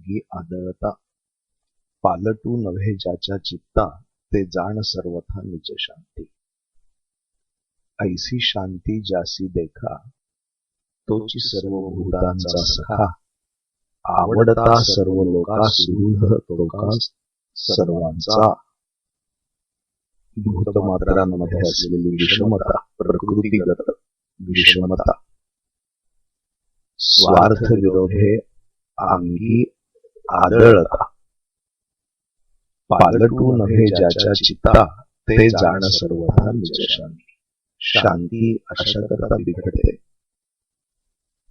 अंगी आदळता. पालटू नव्हे ज्याच्या चित्ता ते जाण सर्वथा निज शांती. ऐसी शांती ज्यासी देखा तोची सर्व भूतांचा सखा. आवडता सर्व लोका सुहृद तोका सर्वांचा. भूतमात्रांमध्ये असलेली विषमता प्रकृतीगत विषमता. स्वार्थ विरोधे अंगी आदळला. पालटू नव्हे ज्याच्या चित्ता ते जाण सर्वथा निजशांती शांती अशा करता बिघडते.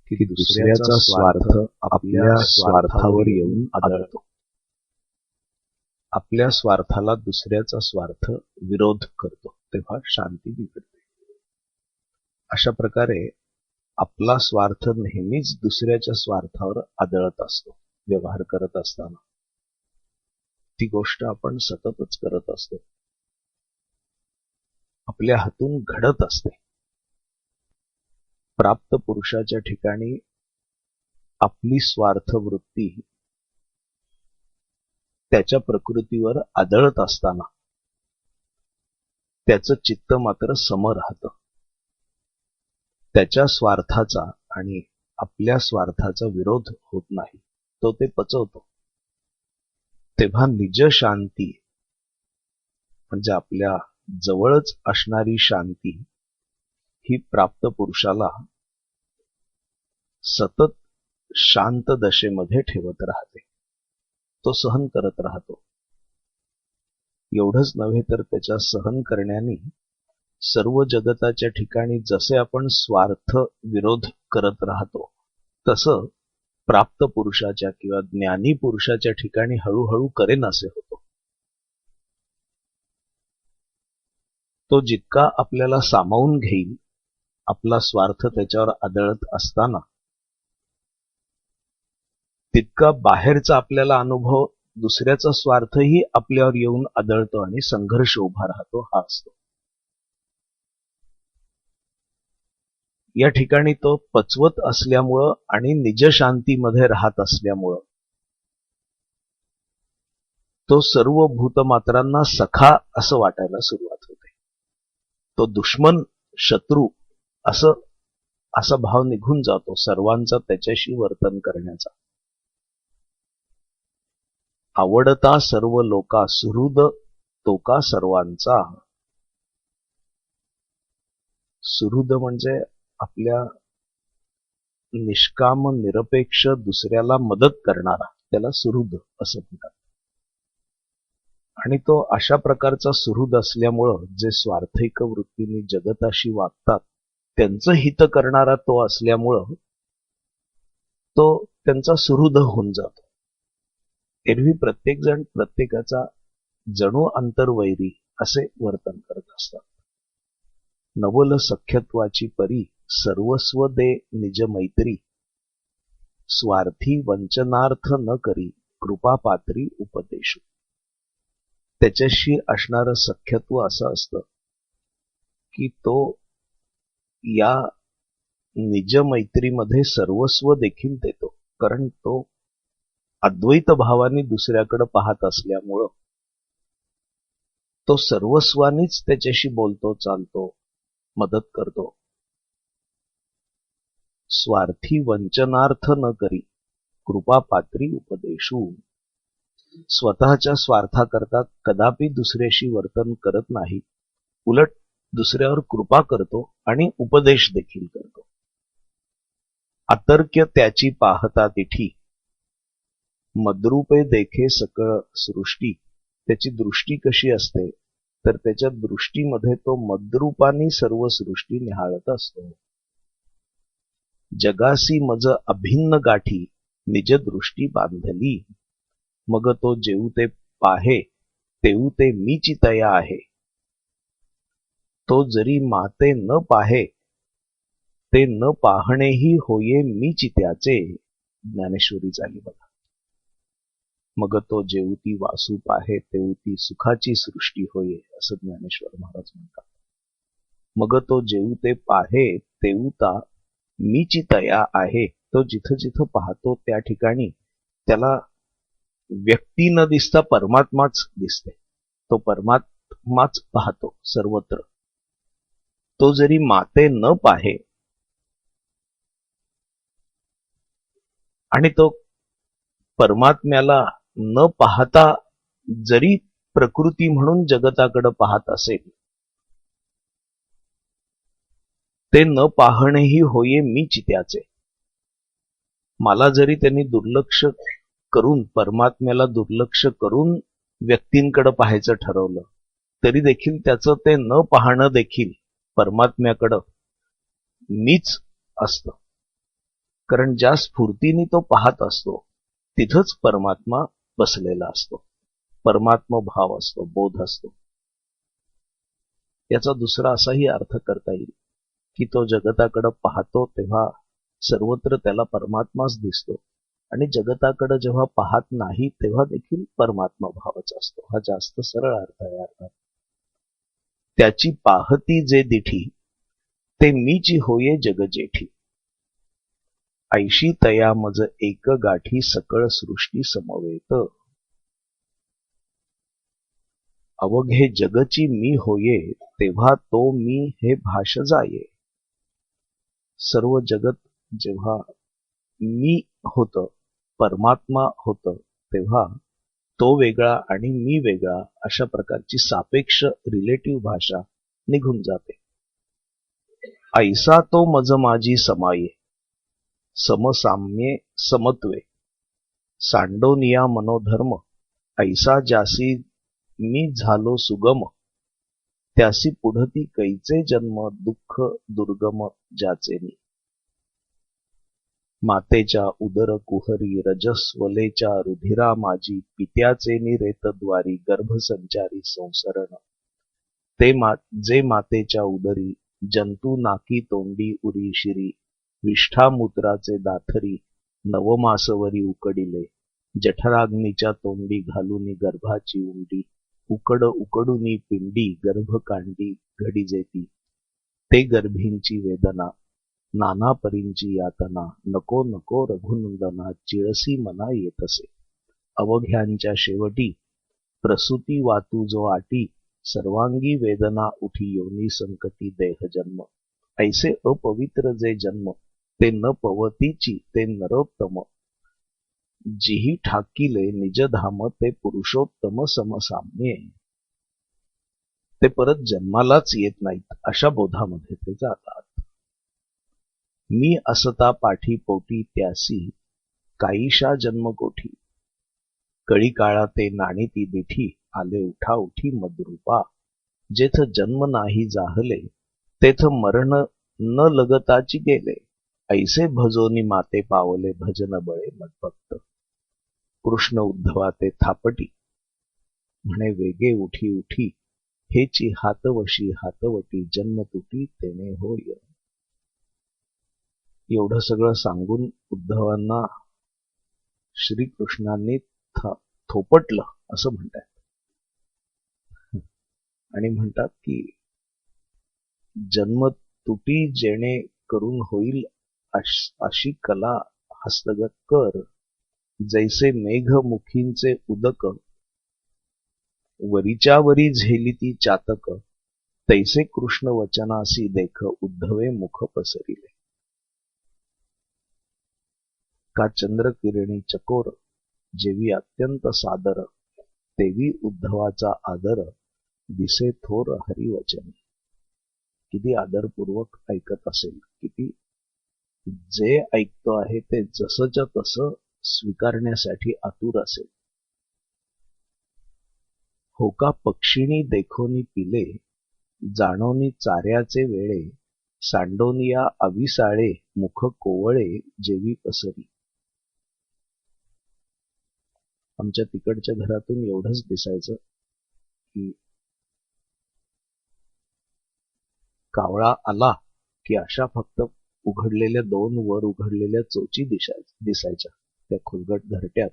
की दुसऱ्याचा स्वार्थ आपल्या स्वार्थावर येऊन आदळतो. आपल्या स्वार्थाला दुसऱ्याचा स्वार्थ विरोध करतो तेव्हा शांती बिघडते. अशा प्रकारे आपला स्वार्थ नेहमीच दुसऱ्याच्या स्वार्थावर आदळत असतो. व्यवहार करत असताना. ती गोष्ट आपण सततच करत असतो. आपल्या हातून घडत असते. प्राप्त पुरुषाच्या ठिकाणी आपली स्वार्थ वृत्ती त्याच्या प्रकृतीवर आदळत असताना त्याचं चित्त मात्र सम राहत. त्याच्या स्वार्थाचा आणि आपल्या स्वार्थाचा विरोध होत नाही. तो ते पचवतो. तेव्हा निज शांती म्हणजे आपल्या जवळच असणारी शांती ही प्राप्त पुरुषाला सतत शांत दशेमध्ये ठेवत राहते. तो सहन करत राहतो. एवढंच नव्हे तर त्याच्या सहन करण्याने सर्व जगताच्या ठिकाणी जसे आपण स्वार्थ विरोध करत राहतो तसं प्राप्त पुरुषाच्या किंवा ज्ञानी पुरुषाच्या ठिकाणी हळूहळू करेन असे होतो. तो जितका आपल्याला सामावून घेईल आपला स्वार्थ त्याच्यावर आदळत असताना तितका बाहेरचा आपल्याला अनुभव दुसऱ्याचा स्वार्थही आपल्यावर येऊन आदळतो आणि संघर्ष उभा राहतो हा असतो. या ठिकाणी तो पचवत असल्यामुळं आणि निजशांतीमध्ये राहत असल्यामुळं तो सर्व भूतमात्रांना सखा असं वाटायला सुरुवात होते. तो दुश्मन शत्रू असं असा भाव निघून जातो सर्वांचा त्याच्याशी वर्तन करण्याचा. आवडता सर्व लोका सुहृद तोका सर्वांचा. सुहृद म्हणजे आपल्या निष्काम निरपेक्ष दुसऱ्याला मदत करणारा त्याला सुहृद असं म्हणतात. आणि तो अशा प्रकारचा सुहृद असल्यामुळं जे स्वार्थिक वृत्तीने जगताशी वागतात त्यांचं हित करणारा तो असल्यामुळं तो त्यांचा सुहृद होऊन जातो. एरवी प्रत्येक जण प्रत्येकाचा जणू अंतर्वैरी असे वर्तन करत असतात. नवल सख्यत्वाची परी सर्वस्व दे निज मैत्री. स्वार्थी वंचनार्थ न करी कृपा पात्री उपदेशू. त्याच्याशी असणारं सख्यत्व असं असतं की तो या निज मैत्रीमध्ये सर्वस्व देखील देतो. कारण तो अद्वैत भावाने दुसऱ्याकडे पाहत असल्यामुळं तो सर्वस्वानीच त्याच्याशी बोलतो चालतो मदत करतो. स्वार्थी वंचनार्थ न करी कृपा पात्री उपदेशू. स्वतःच्या स्वार्थाकरता कदापि दुसऱ्याशी वर्तन करत नाही. उलट दुसऱ्यावर कृपा करतो आणि उपदेश देखील करतो. अतर्क्य त्याची पाहता तिठी. मद्रूपे देखे सकळ सृष्टी. त्याची दृष्टी कशी असते? तर त्याच्या दृष्टीमध्ये तो मद्रूपाने सर्व सृष्टी निहाळत असतो. जगासी मज अभिन्न गाठी निज दृष्टी बांधली. मग तो जेऊ ते पाहे तेऊ ते मीची तया आहे. तो जरी माते न पाहे ते न पाहणेही होये मीची त्याचे. ज्ञानेश्वरी झाली बघा. मग तो जेवती वासू पाहे तेवती सुखाची सृष्टी होये असं ज्ञानेश्वर महाराज म्हणतात. मग तो जेवते पाहे तेवता मीची तया आहे तो जिथं जिथं पाहतो त्या ठिकाणी त्याला व्यक्ती न दिसता परमात्माच दिसते. तो परमात्माच पाहतो सर्वत्र. तो जरी माते न पाहे आणि तो परमात्म्याला न पाहता जरी प्रकृती म्हणून जगताकडे पाहत असेल ते न पाहणेही होये मीच त्याचे मला जरी त्यांनी दुर्लक्ष करून परमात्म्याला दुर्लक्ष करून व्यक्तींकडे पाहायचं ठरवलं तरी देखील त्याचं ते न पाहणं देखील परमात्म्याकडं मीच असत. कारण ज्या स्फूर्तीने तो पाहत असतो तिथंच परमात्मा बसलेला असतो. परमात्मा भाव असतो बोध असतो. याचा दुसरा असाही अर्थ करता येईल. की तो जगताकडे पाहतो तेव्हा सर्वत्र त्याला परमात्माच दिसतो. आणि जगताकडे जेव्हा पाहत नाही तेव्हा देखील परमात्मा भावच असतो. हा जास्त सरळ अर्थ आहे अर्थात. त्याची पाहती जे दिठी ते मीची होये जगजेठी ऐशी तया मज एक गाठी सकळ सृष्टी समवेत. अवघे जगची मी होये तेव्हा तो मी हे भाष जाये. सर्व जगत जेव्हा मी होत परमात्मा होत तेव्हा तो वेगळा आणि मी वेगळा अशा प्रकारची सापेक्ष रिलेटिव्ह भाषा निघून जाते. ऐसा तो मज माझी समाये समसाम्ये समत्वे सांडोनिया मनोधर्म ऐसा जासी मी झालो सुगम त्यासी पुढती कैचे जन्म दुःख दुर्गम ज्याचे मातेच्या उदर कुहरी रजस्वलेच्या रुधिरा माझी पित्याचे निरेतद्वारी गर्भसंचारी संसरण. ते मा जे मातेच्या उदरी जंतू नाकी तोंडी उरी शिरी विष्ठामूत्राचे दाथरी नवमासवरी उकडिले जठराग्नीच्या तोंडी घालून गर्भाची उंडी उकड उकडुनी पिंडी गर्भकांडी घडी जेती. ते गर्भींची वेदना नाना परींची यातना नको नको रघुनंदना चिळसी मना येत असे. अवघ्यांच्या शेवटी प्रसूती वातू जो आटी सर्वांगी वेदना उठी योनी संकटी देह जन्म. ऐसे अपवित्र जे जन्म ते न पवतीची ते नरोत्तम. जिही ठाकिले निज धाम ते पुरुषोत्तम समसाम्ये. ते परत जन्मालाच येत नाहीत अशा बोधामध्ये ते जातात. मी असता पाठी पोटी त्यासी काईशा जन्मकोठी कळी काळा ते नाणी ती दिठी आले उठा उठी मद्रुपा. जेथ जन्म नाही जाहले तेथ मरण न लगताची गेले. ऐसे भजोनी माते पावले भजन बळे मदभक्त. कृष्ण उद्धवा ते थापटी. म्हणे वेगे उठी उठी. हेची हातवशी हातवटी जन्म तुटी तेने होय. एवढं सगळं सांगून उद्धवांना श्रीकृष्णांनी थोपटलं असं म्हणतात. आणि म्हणतात की जन्म तुटी जेणे करून होईल अशी कला हस्तगत कर. जैसे मेघमुखींचे उदक वरीच्या वरी झेली ती चातक तैसे कृष्ण वचनासी देख उद्धवे मुख पसरिले. का चंद्र किरणी चकोर जेवी अत्यंत सादर तेवी उद्धवाचा आदर दिसे थोर हरिवचन. किती आदरपूर्वक ऐकत असेल किती जे ऐकतो आहे ते जसंच्या तसं स्वीकारण्यासाठी आतुर असेल. होका पक्षिणी देखोनी पिले जाणोनी चाऱ्याचे वेळे सांडोनिया अविसाळे मुख कोवळे जेवी पसरी. आमच्या तिकडच्या घरातून एवढंच दिसायचं की कावळा आला की अशा फक्त उघडलेल्या दोन वर उघडलेल्या चोची दिसायच्या त्या खुलगट घरट्यात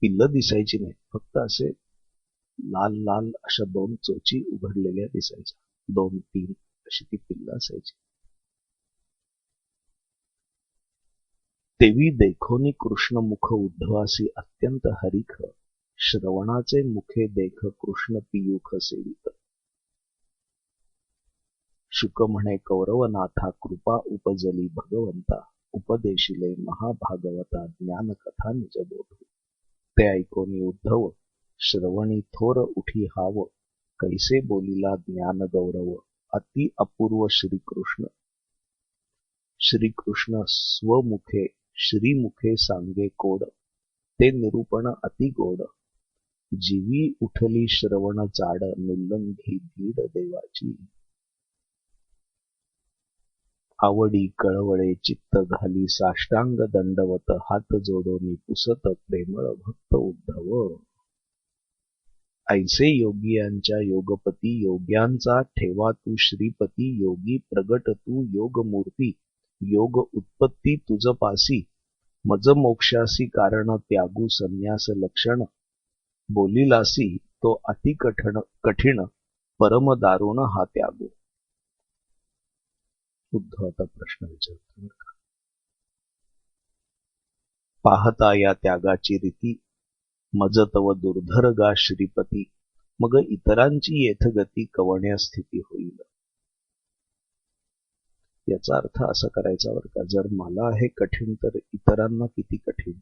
पिल्ल दिसायची नाही. फक्त असे लाल लाल अशा दोन चोची उघडलेल्या दिसायच्या. दोन तीन अशी ती पिल्ल असायची. तेवी देखोनी कृष्णमुख उद्धवासी अत्यंत हरिख श्रवणाचे मुखे देख कृष्ण पियुख सेवित. शुक म्हणे कौरवनाथा कृपा उपजली भगवंता. उपदेशिले महाभागवता ज्ञानकथा निजबोध. ते ऐकोनी उद्धव श्रवणी थोर उठी हाव कैसे बोलिला ज्ञान गौरव अति अपूर्व श्रीकृष्ण. श्रीकृष्ण स्वमुखे श्रीमुखे सांगे कोड ते निरूपण अति गोड. जीवी उठली श्रवण चाड नुल्लंघी भीड देवाची. आवडी कळवळे चित्त घाली साष्टांग दंडवत हात जोडोनी पुसत प्रेमळ भक्त उद्धव. ऐसे योगियांच्या योगपती योग्यांचा ठेवा तू श्रीपती योगी प्रगट तू योग मूर्ती योग उत्पत्ती तुझ पासी मज मोक्षासी कारण त्यागू संन्यास लक्षण. बोलिलासी तो अति कठण कठीण परम दारुण हा त्यागू. उद्धव आता प्रश्न विचारतो का. पाहता या त्यागाची रीती मजत व दुर्धर गा श्रीपती मग इतरांची येथगती कवण्या स्थिती होईल. याचा अर्थ असा करायचा बरं का जर मला हे कठीण तर इतरांना किती कठीण?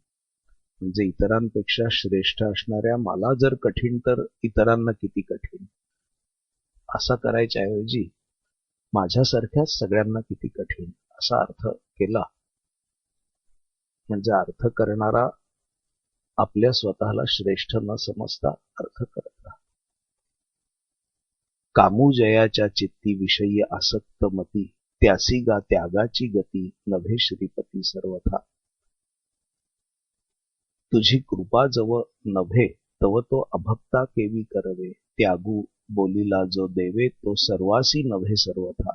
म्हणजे इतरांपेक्षा श्रेष्ठ असणाऱ्या मला जर कठीण तर इतरांना किती कठीण? असा करायच्या ऐवजी माझ्यासारख्याच सगळ्यांना किती कठीण असा अर्थ केला. म्हणजे अर्थ करणारा आपल्या स्वतःला श्रेष्ठ न समजता अर्थ करत राहा. कामू जयाच्या चित्ती विषयी आसक्त मती त्यासी गा त्यागाची गती नभे श्रीपती सर्वथा. तुझी कृपा जव नभे तव तो अभक्ता केवी करवे त्यागू बोलीला जो देवे तो सर्वासी नव्हे सर्वथा.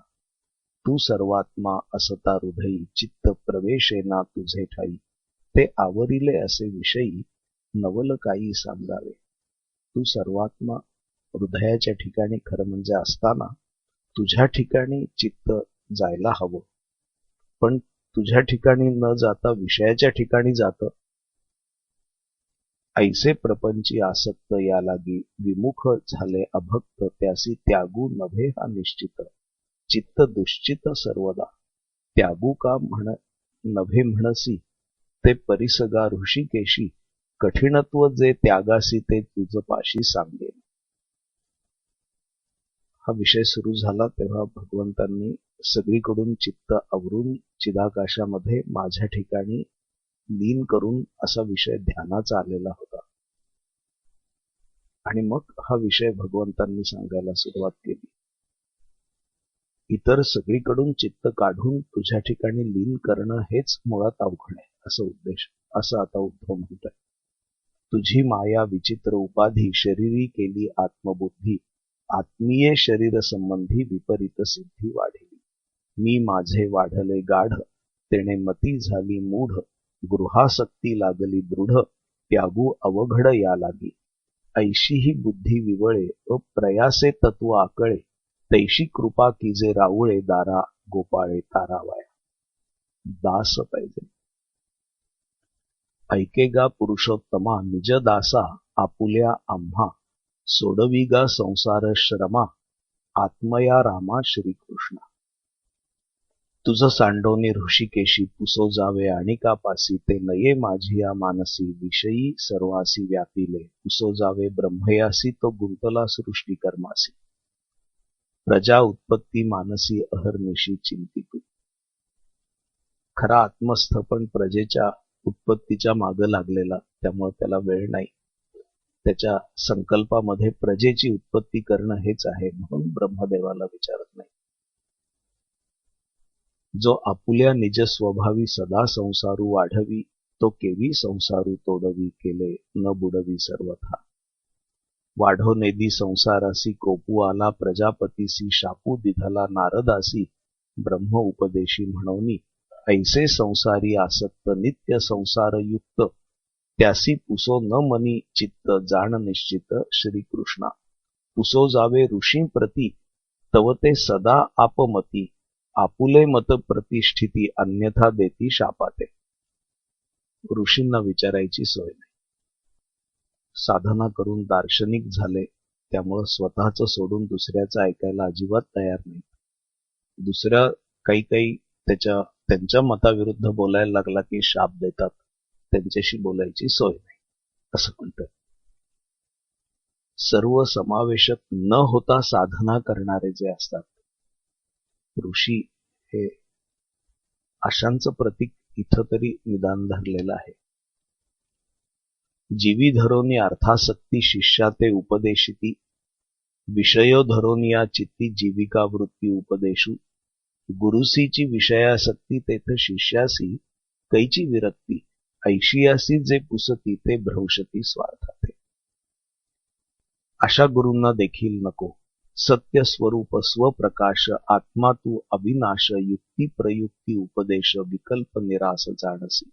तू सर्वात्मा असता हृदयी चित्त प्रवेशेना तुझे ठाई. ते आवरिले असे विषयी नवल काही सांगावे. तू सर्वात्मा हृदयाच्या ठिकाणी खरं म्हणजे असताना तुझ्या ठिकाणी चित्त जायला हवं. पण तुझ्या ठिकाणी न जाता विषयाच्या ठिकाणी जात ऐसे प्रपंची आसक्त या लागी विमुख झाले अभक्त त्यासी त्यागू नभे हा निश्चित. चित्त दुश्चित सर्वदा. त्यागू का म्हण नभे म्हणसी? ते परिसगा ऋषिकेशी. कठीणत्व जे त्यागासी ते तुझ पाशी सांगेल हा विषय सुरू झाला तेव्हा भगवंतांनी सगळीकडून चित्त आवरून चिदाकाशामध्ये माझ्या ठिकाणी लीन करून असा विषय ध्यानाचा आलेला होता. आणि मग हा विषय भगवंतांनी सांगायला सुरुवात केली. इतर सगळीकडून चित्त काढून तुझ्या ठिकाणी लीन करणं हेच मुळात अवघड आहे असं उद्देश असं आता उद्धव म्हणत आहे तुझी माया विचित्र उपाधी शरीरी केली आत्मबुद्धी आत्मीय शरीर संबंधी विपरीत सिद्धी वाढली. मी माझे वाढले गाढ तेणे मती झाली मूढ गृहासक्ती लागली दृढ त्यागू अवघड या लागी. ऐशी ही बुद्धी विवळे प्रयासे तत्व आकळे तैशी कृपा किजे रावळे दारा गोपाळे तारावाया. दास पाहिजे. ऐकेगा पुरुषोत्तमा निज दासा आपुल्या आम्हा. सोडविगा संसार श्रमा आत्मया रामा श्रीकृष्णा. तुझ सांडोने ऋषिकेशी पुसो जावे आणि कापासी ते नये माझिया मानसी विषयी सर्वासी व्यापिले. पुसो जावे ब्रह्मयासी तो गुंतला सृष्टी कर्मासी प्रजा उत्पत्ती मानसी अहर्निशी चिंतितू. खरा आत्मस्थ पण प्रजेच्या उत्पत्तीच्या मागं लागलेला त्यामुळे त्याला वेळ नाही. त्याच्या संकल्पामध्ये प्रजेची उत्पत्ती करणं हेच आहे म्हणून ब्रह्मदेवाला विचारत नाही. जो आपुल्या निज स्वभावी सदा संसारू वाढवी तो केवी संसारू तोडवी केले न बुडवी सर्वथा. वाढो नेदी संसारासी कोपू आला प्रजापतीसी शापू दिधला नारदासी ब्रह्म उपदेशी म्हणवनी. ऐसे संसारी आसक्त नित्य संसार युक्त त्यासी पुसो न मनी चित्त जाण निश्चित श्रीकृष्णा. पुसो जावे ऋषी प्रती तव ते सदा आपमती. आपुले मत प्रतिष्ठिती अन्यथा देती शापाते. ऋषींना विचारायची सोय नाही. साधना करून दार्शनिक झाले त्यामुळं स्वतःच सोडून दुसऱ्याचं ऐकायला अजिबात तयार नाही दुसऱ्या काही काही त्याच्या त्यांच्या मताविरुद्ध बोलायला लागला की शाप देतात त्यांच्याशी बोलायची सोय नाही असं म्हणतात. सर्व समावेशक न होता साधना करणारे जे असतात ऋषी हे आशांचं प्रतीक इथं तरी निदान धरलेलं आहे. जीवी धरोनी अर्थासक्ती शिष्या ते उपदेशिती विषयो धरोनी या चित्ती जीविका वृत्ती उपदेशू गुरुसीची विषयासक्ती तेथ शिष्यासी कैची विरक्ती ऐशियासी जे पुसती ते भ्रंशती स्वार्थाते अशा गुरूंना देखील नको. सत्य स्वरूप स्वप्रकाश आत्मा तू अविनाश युक्ती प्रयुक्ती उपदेश विकल्प निरास जाणसी.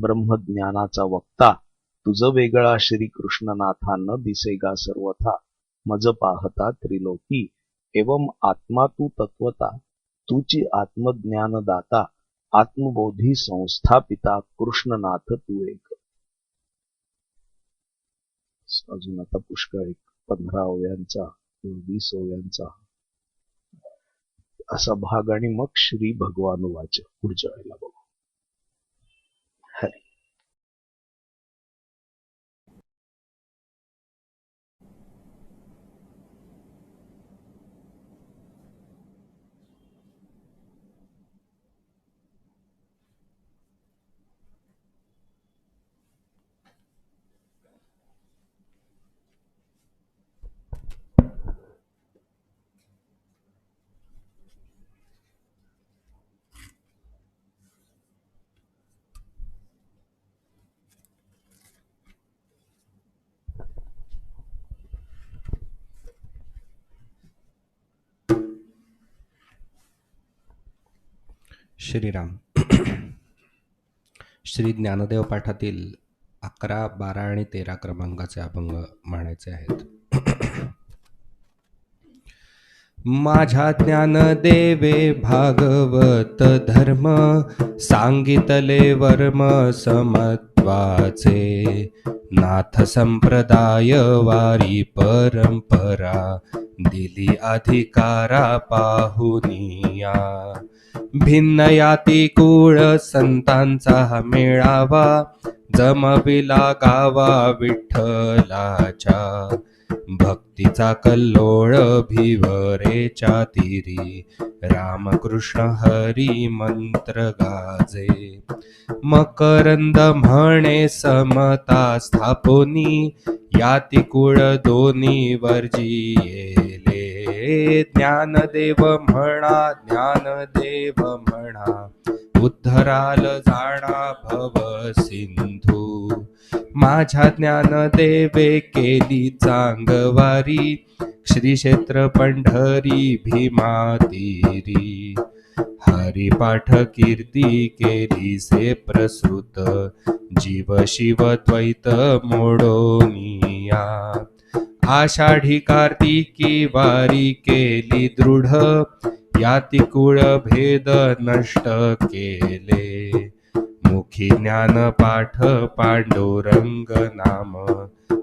ब्रह्मज्ञानाचा वक्ता तुझ वेगळा श्री कृष्णनाथा न दिसेगा सर्वथा. मज पाहता त्रिलोकी एवं आत्मा तू तत्वता. तुची आत्मज्ञान दाता आत्मबोधी संस्थापिता कृष्णनाथ तू एक. अजून आता पुष्कळ एक पंधरा ओव्यांचा किंवा वीस ओव्यांचा असा भाग आणि मग श्री भगवान वाच पुढच्या वेळेला श्रीराम. श्री ज्ञानदेव पाठातील अकरा बारा आणि तेरा क्रमांकाचे अभंग म्हणायचे आहेत. माझ्या ज्ञानदेवे भागवत धर्म सांगितले वर्म समत्वाचे. नाथ संप्रदाय वारी परंपरा दिली अधिकारा पाहुनिया। भिन्न याती कुळ संतांचा हा मेळावा जमविला गावा विठ्ठलाच्या। भक्तीचा कल्लोळ भिवरेच्या तिरी. रामकृष्ण हरी मंत्र गाजे. मकरंद म्हणे समता स्थापोनी. याती कुळ दोन्ही वर्जियेले ज्ञानदेव म्हणा ज्ञानदेव म्हणा. उद्धराल जाणा भव सिंधू. माझ्या ज्ञानदेवे केली चांगवारी श्री क्षेत्र पंढरी भीमा हरी पाठ कीर्ती केली से प्रसृत जीव शिव द्वैत मोडोनिया. आषाढी कार्तिकी वारी केली दृढ या तिकुळ भेद नष्ट केले. मुखी ज्ञान पाठ पांडुरंग नाम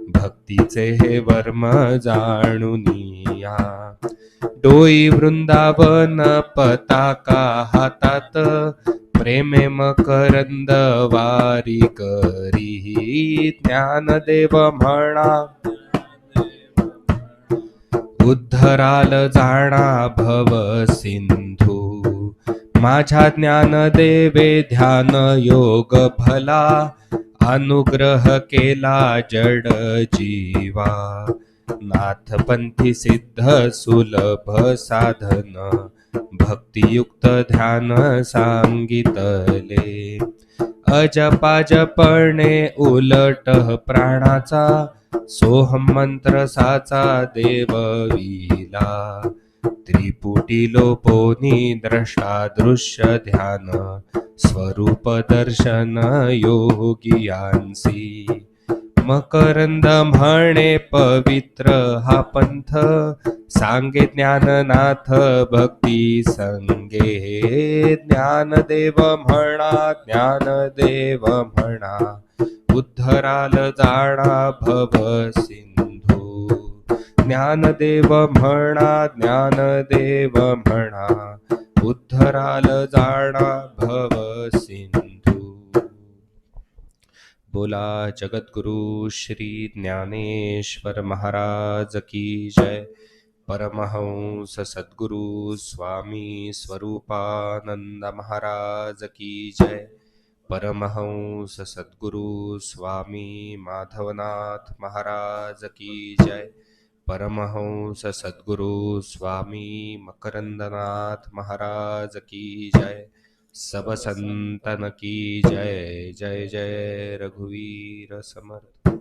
भक्तीचे हे वर्म जाणुनिया. डोई वृंदावन पताका हातात. प्रेमे मकरंद वारी करी ज्ञानदेव म्हणा. उद्धराल जाणा भव सिंधू. माझ्या ज्ञानदेवे ध्यान योग भला अनुग्रह केला जड जीवा. नाथपंथी सिद्ध सुलभ साधन भक्तियुक्त ध्यान सांगितले अजपाजपणे उलट प्राणाचा सोहम मंत्र साचा देवविला त्रिपुटी लोपोनी द्रष्टा दृश्य ध्यान स्वरूप दर्शन योगियांसी मकरंद म्हणे पवित्र हा पंथ सांगे ज्ञाननाथ भक्ती संगे। ज्ञानदेव म्हणा ज्ञानदेव म्हणा उद्धराल जाणा भव सिंधू। ज्ञानदेव म्हणा ज्ञानदेव म्हणा. उद्धराल जाणा भव सिंधू. बोला जगद्गुरु श्री ज्ञानेश्वर महाराज की जय. परमहंस सद्गुरु स्वामी स्वरूपानंद महाराज की जय. परमहंस सद्गुरु स्वामी माधवनाथ महाराज की जय. परमहंस सद्गुरु स्वामी मकरंदनाथ महाराज की जय। सब संतन की जय जय जय रघुवीर समर्थ।